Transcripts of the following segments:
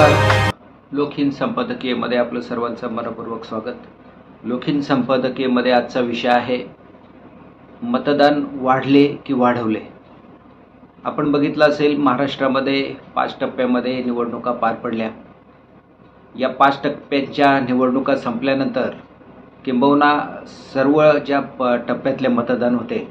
लोखीन संपादकीयमध्ये आपलं सर्वांचं मनपूर्वक स्वागत. लोखीन संपादकीयमध्ये आजचा विषय आहे मतदान वाढले की वाढवले. आपण बघितलं असेल महाराष्ट्रामध्ये पाच टप्प्यामध्ये निवडणुका पार पडल्या. या पाच टप्प्यांच्या निवडणुका संपल्यानंतर किंबहुना सर्व ज्या प टप्प्यातले मतदान होते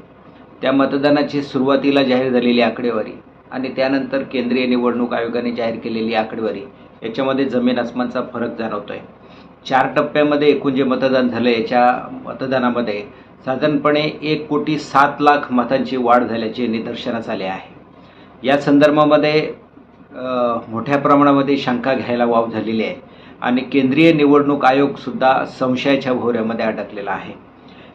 त्या मतदानाची सुरुवातीला जाहीर झालेली आकडेवारी. आणि त्यानंतर केंद्रीय निवडणूक आयोगाने जाहीर केलेली आकडेवारी. याच्यामध्ये जमीन आसमानचा फरक जाणवतो आहे चार टप्प्यामध्ये एकूण जे मतदान झालं याच्या मतदानामध्ये साधारणपणे एक कोटी सात लाख मतांची वाढ झाल्याचे निदर्शनास आले आहे. या संदर्भामध्ये मोठ्या प्रमाणामध्ये शंका घ्यायला वाव झालेली आहे आणि केंद्रीय निवडणूक आयोगसुद्धा संशयाच्या भोवऱ्यामध्ये अडकलेला आहे.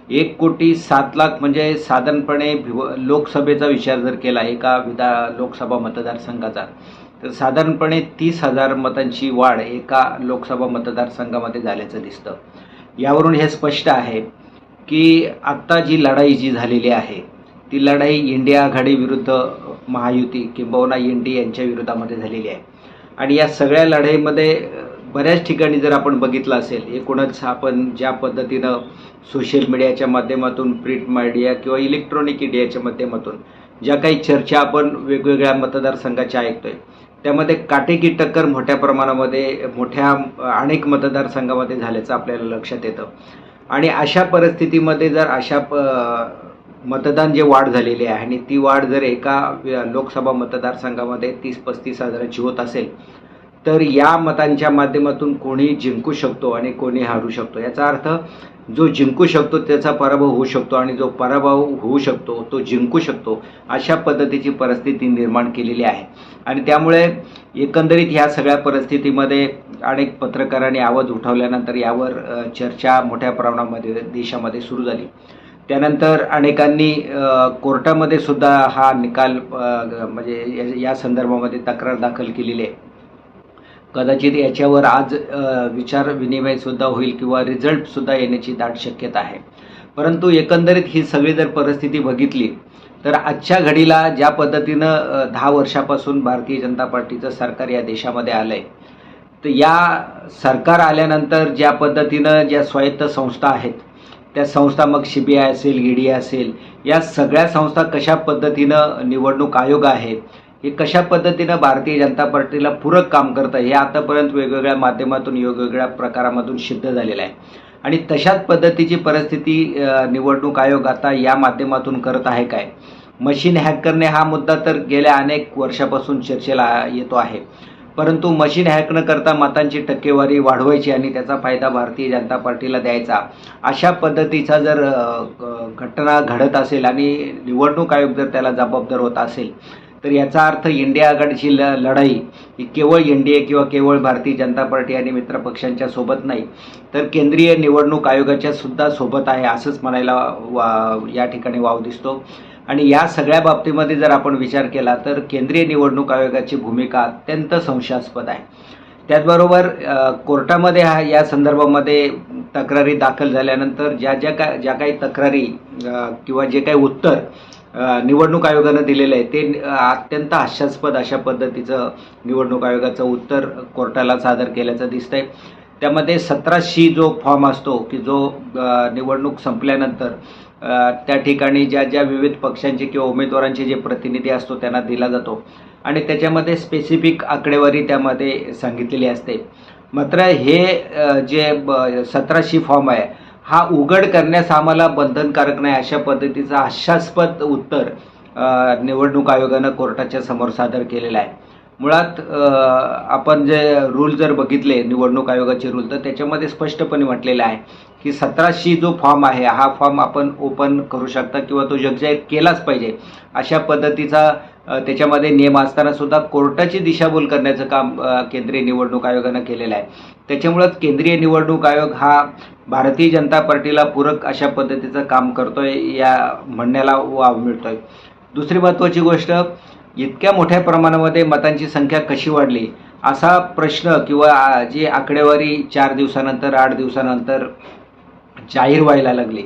एक कोटी सात लाख म्हणजे साधारणपणे भिव लोकसभेचा विचार जर केला एका विधा लोकसभा मतदारसंघाचा तर साधारणपणे तीस हजार मतांची वाढ एका लोकसभा मतदारसंघामध्ये झाल्याचं दिसतं. यावरून हे स्पष्ट आहे की आत्ता जी लढाई जी झालेली आहे ती लढाई इंडिया आघाडी विरुद्ध महायुती किंबहुना एन डी यांच्या विरोधामध्ये झालेली आहे. आणि या सगळ्या लढाईमध्ये बऱ्याच ठिकाणी जर आपण बघितलं असेल एकूणच आपण ज्या पद्धतीनं सोशल मीडियाच्या माध्यमातून प्रिंट मीडिया किंवा इलेक्ट्रॉनिक मीडियाच्या माध्यमातून ज्या काही चर्चा आपण वेगवेगळ्या मतदारसंघाच्या ऐकतोय त्यामध्ये काटेकी टक्कर मोठ्या प्रमाणामध्ये मोठ्या अनेक मतदारसंघामध्ये झाल्याचं आपल्याला लक्षात येतं. आणि अशा परिस्थितीमध्ये जर अशा प मतदान जे वाढ झालेली आहे आणि ती वाढ जर एका लोकसभा मतदारसंघामध्ये तीस पस्तीस हजाराची होत असेल तर या मतांच्या माध्यमातून कोणी जिंकू शकतो आणि कोणी हारू शकतो. याचा अर्थ जो जिंकू शकतो त्याचा पराभव होऊ शकतो आणि जो पराभव होऊ शकतो तो जिंकू शकतो अशा पद्धतीची परिस्थिती निर्माण केलेली आहे. आणि त्यामुळे एकंदरीत ह्या सगळ्या परिस्थितीमध्ये अनेक पत्रकारांनी आवाज उठवल्यानंतर यावर चर्चा मोठ्या प्रमाणामध्ये देशामध्ये सुरू झाली. त्यानंतर अनेकांनी कोर्टामध्ये सुद्धा हा निकाल म्हणजे या- या संदर्भामध्ये तक्रार दाखल केलेली आहे. कदाचित याच्यावर आज विचार विनिमयसुद्धा होईल किंवा रिझल्टसुद्धा येण्याची दाट शक्यता आहे. परंतु एकंदरीत ही सगळी जर परिस्थिती बघितली तर आजच्या घडीला ज्या पद्धतीनं दहा वर्षापासून भारतीय जनता पार्टीचं सरकार या देशामध्ये आलं आहे तर या सरकार आल्यानंतर ज्या पद्धतीनं ज्या स्वायत्त संस्था आहेत त्या संस्था मग सी बी आय असेल ई डी असेल या सगळ्या संस्था कशा पद्धतीनं निवडणूक आयोग आहे हे कशा पद्धतीनं भारतीय जनता पार्टीला पूरक काम करतं हे आतापर्यंत वेगवेगळ्या माध्यमातून वेगवेगळ्या प्रकारामधून सिद्ध झालेलं आहे. आणि तशाच पद्धतीची परिस्थिती निवडणूक आयोग आता या माध्यमातून करत आहे काय? मशीन हॅक करणे हा मुद्दा तर गेल्या अनेक वर्षापासून चर्चेला येतो आहे. परंतु मशीन हॅक न करता मतांची टक्केवारी वाढवायची आणि त्याचा फायदा भारतीय जनता पार्टीला द्यायचा अशा पद्धतीचा जर घटना घडत असेल आणि निवडणूक आयोग जर त्याला जबाबदार होत असेल तर याचा अर्थ इंडिया आघाडीची ल लढाई ही केवळ एन डी ए किंवा केवळ भारतीय जनता पार्टी आणि मित्रपक्षांच्या सोबत नाही तर केंद्रीय निवडणूक आयोगाच्या सुद्धा सोबत आहे असंच म्हणायला वा या ठिकाणी वाव दिसतो. आणि या सगळ्या बाबतीमध्ये जर आपण विचार केला तर केंद्रीय निवडणूक आयोगाची भूमिका अत्यंत संशयास्पद आहे. त्याचबरोबर कोर्टामध्ये हा या संदर्भामध्ये तक्रारी दाखल झाल्यानंतर ज्या ज्या का ज्या काही तक्रारी किंवा जे काही उत्तर निवडणूक आयोगानं दिलेलं आहे ते अत्यंत हास्यास्पद अशा पद्धतीचं निवडणूक आयोगाचं उत्तर कोर्टाला सादर केल्याचं दिसतंय. त्यामध्ये सतराशी जो फॉर्म असतो की जो निवडणूक संपल्यानंतर त्या ठिकाणी ज्या ज्या विविध पक्षांचे किंवा उमेदवारांचे जे प्रतिनिधी असतो त्यांना दिला जातो. आणि त्याच्यामध्ये स्पेसिफिक आकडेवारी त्यामध्ये सांगितलेली असते. मात्र हे जे ब सतराशी फॉर्म आहे हा उघड करण्यास आम्हाला बंधनकारक नाही अशा पद्धतीचं हास्यास्पद उत्तर निवडणूक आयोगानं कोर्टाच्या समोर सादर केलेलं आहे. मुळात आपण जे रूल जर बघितले निवडणूक आयोगाचे रूल तर त्याच्यामध्ये स्पष्टपणे म्हटलेलं आहे की सतराशी जो फॉर्म आहे हा फॉर्म आपण ओपन करू शकता किंवा तो जगजाहीर केलाच पाहिजे. अशा पद्धतीचा त्याच्यामध्ये नियम असताना सुद्धा कोर्टाची दिशाभूल करण्याचं काम केंद्रीय निवडणूक आयोगानं केलेलं आहे. त्याच्यामुळं केंद्रीय निवडणूक आयोग हा भारतीय जनता पार्टीला पूरक अशा पद्धतीचं काम करतोय या म्हणण्याला वाव मिळतोय. दुसरी महत्त्वाची गोष्ट इतक्या मोठ्या प्रमाणामध्ये मतांची संख्या कशी वाढली असा प्रश्न किंवा जी आकडेवारी चार दिवसानंतर आठ दिवसानंतर जाहीर व्हायला लागली.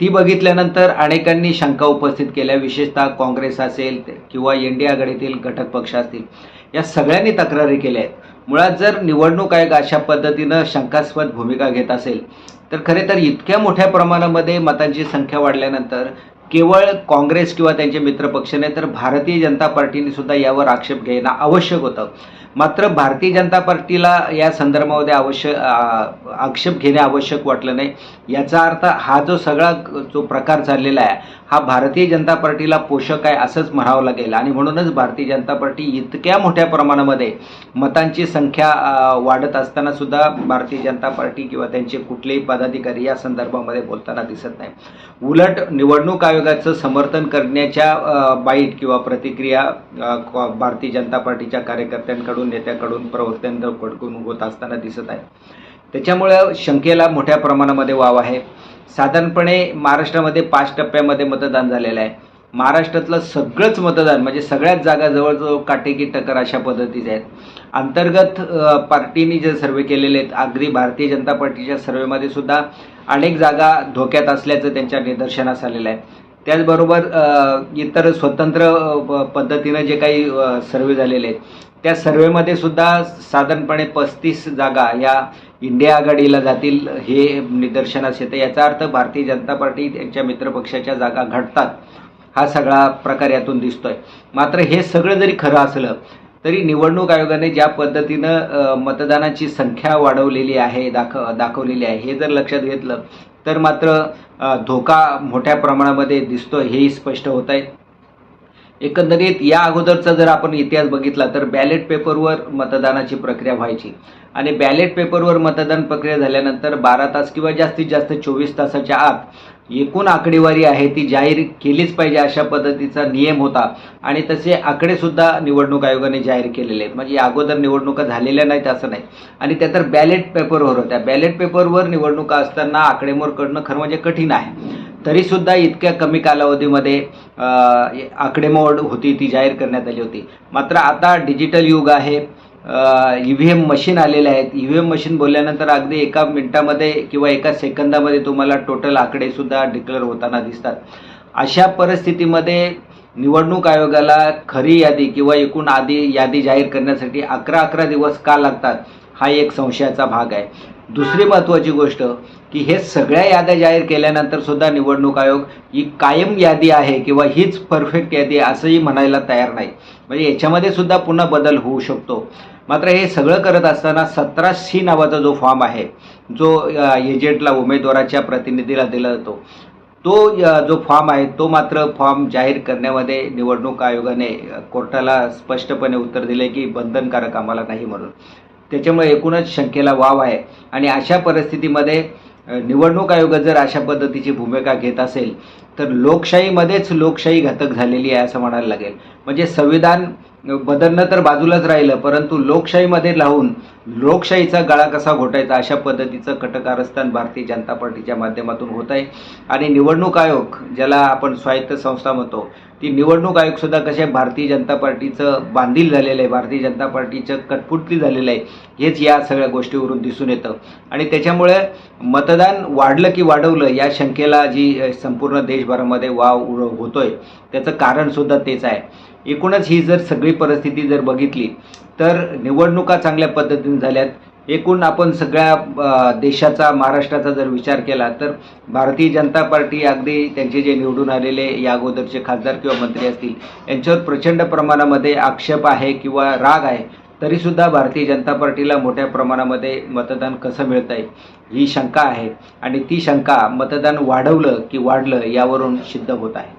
ती बघितल्यानंतर अनेकांनी शंका उपस्थित केल्या. विशेषतः काँग्रेस असेल किंवा एन डी आघाडीतील घटक पक्ष असतील या सगळ्यांनी तक्रारी केल्या आहेत. मुळात जर निवडणूक आयोग अशा पद्धतीनं शंकास्पद भूमिका घेत असेल तर खरे तर इतक्या मोठ्या प्रमाणामध्ये मतांची संख्या वाढल्यानंतर केवळ काँग्रेस किंवा त्यांचे मित्रपक्ष नाही तर भारतीय जनता पार्टीने सुद्धा यावर आक्षेप घेणं आवश्यक होतं. मात्र भारतीय जनता पार्टीला या संदर्भामध्ये आवश्यक आक्षेप घेणे आवश्यक वाटलं नाही. याचा अर्थ हा जो सगळा जो प्रकार चाललेला आहे हा भारतीय जनता पार्टीला पोषक आहे असंच म्हणावं लागेल. आणि म्हणूनच भारतीय जनता पार्टी इतक्या मोठ्या प्रमाणामध्ये मतांची संख्या वाढत असताना सुद्धा भारतीय जनता पार्टी किंवा त्यांचे कुठलेही पदाधिकारी या संदर्भामध्ये बोलताना दिसत नाही. उलट निवडणूक आयोगाचं समर्थन करण्याच्या बाईट किंवा प्रतिक्रिया भारतीय जनता पार्टीच्या कार्यकर्त्यांकडून नेत्याकडून प्रवक्त्यांकडून होत असताना दिसत आहे. त्याच्यामुळं शंकेला मोठ्या प्रमाणामध्ये वाव आहे. साधारणपणे महाराष्ट्रामध्ये पाच टप्प्यामध्ये मतदान झालेलं आहे. महाराष्ट्रातलं सगळंच मतदान म्हणजे सगळ्याच जागा जवळजवळ काटेकी टक्कर अशा पद्धतीचे आहेत. अंतर्गत पार्टीने जे सर्वे केलेले आहेत अगदी भारतीय जनता पार्टीच्या सर्वेमध्ये सुद्धा अनेक जागा धोक्यात असल्याचं त्यांच्या निदर्शनास आलेलं आहे. त्याचबरोबर इतर स्वतंत्र प- पद्धतीनं जे काही सर्वे झालेले आहेत त्या सर्वेमध्ये सुद्धा साधारणपणे पस्तीस जागा या इंडिया आघाडीला जातील हे निदर्शनास येतं. याचा अर्थ भारतीय जनता पार्टी त्यांच्या मित्रपक्षाच्या जागा घडतात हा सगळा प्रकार यातून दिसतोय. मात्र हे सगळं जरी खरं असलं तरी निवडणूक आयोगाने ज्या पद्धतीनं मतदानाची संख्या वाढवलेली आहे दाख दाखवलेली आहे हे जर लक्षात घेतलं तर मात्र धोका मोठ्या प्रमाणामध्ये दिसतो हेही स्पष्ट होत आहे. एकंदरीत या अगोदरचा जर आपण इतिहास बघितला तर बॅलेट पेपरवर मतदानाची प्रक्रिया व्हायची. आणि बॅलेट पेपरवर मतदान प्रक्रिया झाल्यानंतर बारा तास किंवा जास्तीत जास्त चोवीस तासाच्या आत एकूण आकडेवारी आहे ती जाहीर केलीच पाहिजे अशा पद्धतीचा नियम होता. आणि तसे आकडेसुद्धा निवडणूक आयोगाने जाहीर केलेले आहेत. म्हणजे या अगोदर निवडणुका झालेल्या नाहीत असं नाही. आणि त्या तर बॅलेट पेपरवर होत्या. बॅलेट पेपरवर निवडणुका असताना आकडेमोड करणं खरं म्हणजे कठीण आहे. तरीसुद्धा इतक्या कमी कालावधीमध्ये आकडेमोड होती ती जाहीर करण्यात आली होती. मात्र आता डिजिटल युग आहे. ई व्ही एम मशीन आलेले आहेत. ई व्ही एम मशीन बोलल्यानंतर अगदी एका मिनिटामध्ये किंवा एका सेकंदामध्ये तुम्हाला टोटल आकडेसुद्धा डिक्लेअर होताना दिसतात. अशा परिस्थितीमध्ये निवडणूक आयोगाला खरी यादी किंवा एकूण आधी यादी जाहीर करण्यासाठी अकरा अकरा दिवस का लागतात हा एक संशयाचा भाग आहे. दुसरी महत्त्वाची गोष्ट की हे सगळ्या याद्या जाहीर केल्यानंतर सुद्धा निवडणूक आयोग ही कायम यादी आहे किंवा हीच परफेक्ट यादी असंही म्हणायला तयार नाही. म्हणजे याच्यामध्ये सुद्धा पुन्हा बदल होऊ शकतो. मात्र हे सगळं करत असताना सतरा सी नावाचा जो फॉर्म आहे जो एजंटला उमेदवाराच्या प्रतिनिधीला दिला जातो तो जो फॉर्म आहे तो मात्र फॉर्म जाहीर करण्यामध्ये निवडणूक आयोगाने कोर्टाला स्पष्टपणे उत्तर दिले की बंधनकारक आम्हाला नाही म्हणून. त्याच्यामुळे एकूणच शंकेला वाव आहे आणि अशा परिस्थितीमध्ये निवडणूक आयोग जर अशा पद्धतीची भूमिका घेत असेल तर लोकशाहीमध्येच लोकशाही घातक झालेली आहे असं म्हणायला लागेल. म्हणजे संविधान बदलणं तर बाजूलाच राहिलं परंतु लोकशाहीमध्ये लावून लोकशाहीचा गळा कसा घोटायचा अशा पद्धतीचं कटकारस्थान भारतीय जनता पार्टीच्या माध्यमातून होत आहे. आणि निवडणूक आयोग ज्याला आपण स्वायत्त संस्था म्हणतो ती निवडणूक आयोगसुद्धा कसे भारतीय जनता पार्टीचं बांधील झालेलं आहे भारतीय जनता पार्टीचं कटपुटली झालेलं आहे हेच या सगळ्या गोष्टीवरून दिसून येतं. आणि त्याच्यामुळे मतदान वाढलं की वाढवलं या शंकेला जी संपूर्ण देशभरामध्ये वाव होतोय त्याचं कारणसुद्धा तेच आहे. एकूणच ही जर सगळी परिस्थिती जर बघितली तर निवडणुका चांगल्या पद्धतीने झाल्यात. एकूण आपण सगळ्या देशाचा महाराष्ट्राचा जर विचार केला तर भारतीय जनता पार्टी अगदी त्यांचे जे निवडून आलेले या अगोदरचे खासदार किंवा मंत्री असतील यांच्यावर प्रचंड प्रमाणामध्ये आक्षेप आहे किंवा राग आहे. तरीसुद्धा भारतीय जनता पार्टीला मोठ्या प्रमाणामध्ये मतदान कसं मिळत आहे ही शंका आहे. आणि ती शंका मतदान वाढवलं की वाढलं यावरून सिद्ध होत आहे.